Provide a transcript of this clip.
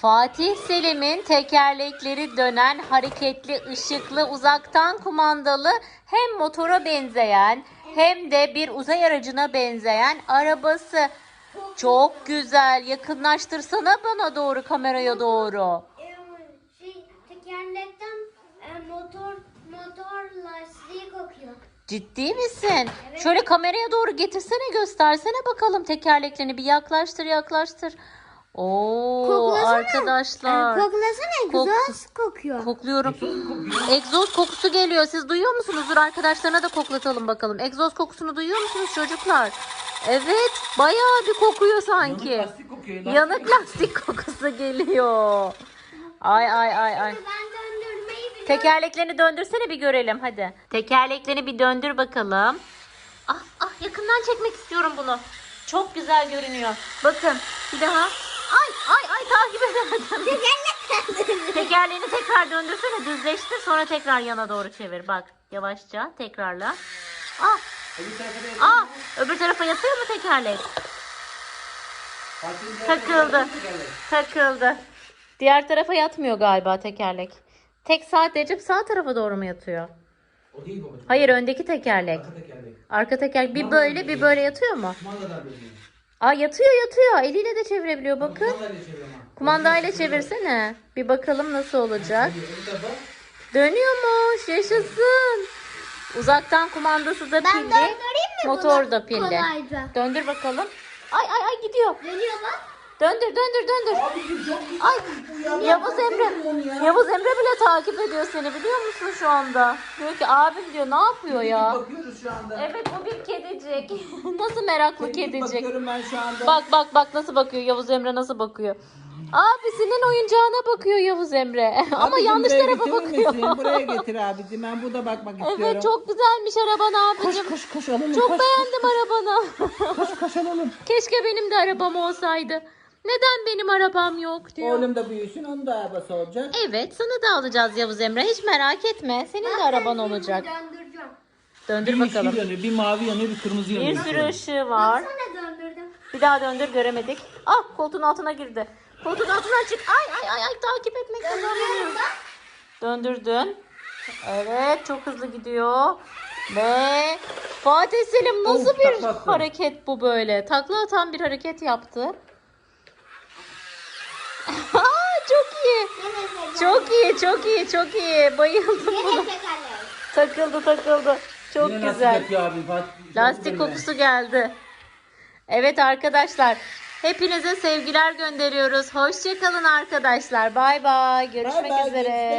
Fatih Selim'in tekerlekleri dönen hareketli, ışıklı, uzaktan kumandalı hem motora benzeyen hem de bir uzay aracına benzeyen arabası. Çok güzel. Yakınlaştırsana bana doğru kameraya doğru. Şey tekerlekten e, motor motor lastiği kokuyor. Ciddi misin? Şöyle kameraya doğru getirsene göstersene bakalım tekerleklerini bir yaklaştır yaklaştır. Oo arkadaşlar. Ee, koklasana Kok- egzoz kokuyor. Kokluyorum. Egzoz kokusu geliyor. Siz duyuyor musunuz? Dur arkadaşlarına da koklatalım bakalım. Egzoz kokusunu duyuyor musunuz çocuklar? Evet. Bayağı bir kokuyor sanki. Yanık lastik kokuyor. lastik. Yanık lastik kokusu geliyor. Ay ay ay ay. ben döndürmeyi biliyorum. Tekerleklerini döndürsene bir görelim hadi. Tekerleklerini bir döndür bakalım. Ah ah yakından çekmek istiyorum bunu. Çok güzel görünüyor. Bakın bir daha. Ay ay ay takip edemedim. Tekerleğini tekrar döndürsene düzleştir sonra tekrar yana doğru çevir. Bak yavaşça tekrarla. Ah da ah öbür tarafa yatıyor mu tekerlek? Takıldı. Takıldı. Diğer tarafa yatmıyor galiba tekerlek. Tek sadece sağ tarafa doğru mu yatıyor? O değil babacığım. Hayır öndeki tekerlek. Arka tekerlek. Arka tekerlek bir böyle bir böyle yatıyor mu? Kumandadan dönüyor. Aa yatıyor yatıyor. Eliyle de çevirebiliyor bakın. Kumandayla çevirsene. Bir bakalım nasıl olacak. Dönüyormuş. Yaşasın. Uzaktan kumandası da Ben pilli. döndüreyim mi Motor bunu da pilli. kolayca? Döndür bakalım. Ay ay ay gidiyor. Dönüyor bak. Döndür döndür döndür. Ay ya. Yavuz Emre. ya. Yavuz Emre bile takip ediyor seni biliyor musun şu anda? Diyor ki abim diyor ne yapıyor ya? Bakıyoruz şu anda. Evet bu bir kedicik. nasıl meraklı Kedicik ben şu anda. Bak bak bak nasıl bakıyor Yavuz Emre nasıl bakıyor. Abisinin oyuncağına bakıyor Yavuz Emre. Ama Abicim, yanlış buraya tarafa getirir bakıyor. misin? Buraya getir abicim. Ben burada bakmak istiyorum. evet çok güzelmiş araban abicim. Koş koş koş alalım. Çok koş, beğendim arabanı. koş koş alalım. Keşke benim de arabam olsaydı. Neden benim arabam yok diyor. Oğlum da büyüsün onun da arabası olacak. Evet sana da alacağız Yavuz Emre. Hiç merak etme. Senin de araban olacak. Döndüreceğim. Döndür bir bakalım. yeşil yanıyor, bir mavi yanıyor, bir kırmızı yanıyor. Bir sürü ışığı var. Baksana döndürdüm. Bir daha döndür göremedik. Ah koltuğun altına girdi. Koltuğun altından çık. Ay ay ay ay takip etmekten zorlanıyorum. Döndürdün. Evet çok hızlı gidiyor. Ve Fatih Selim nasıl Of, bir takla attı. hareket bu böyle? Takla atan bir hareket yaptı. Aa, çok iyi. Çok iyi, çok iyi, çok iyi. Bayıldım buna. Takıldı, takıldı. Çok Yine lastik güzel. yapıyor abi. Fatih. Çok Lastik kokusu geldi. Evet arkadaşlar. Hepinize sevgiler gönderiyoruz. Hoşçakalın arkadaşlar. Bay bay. Görüşmek Bay bay, üzere.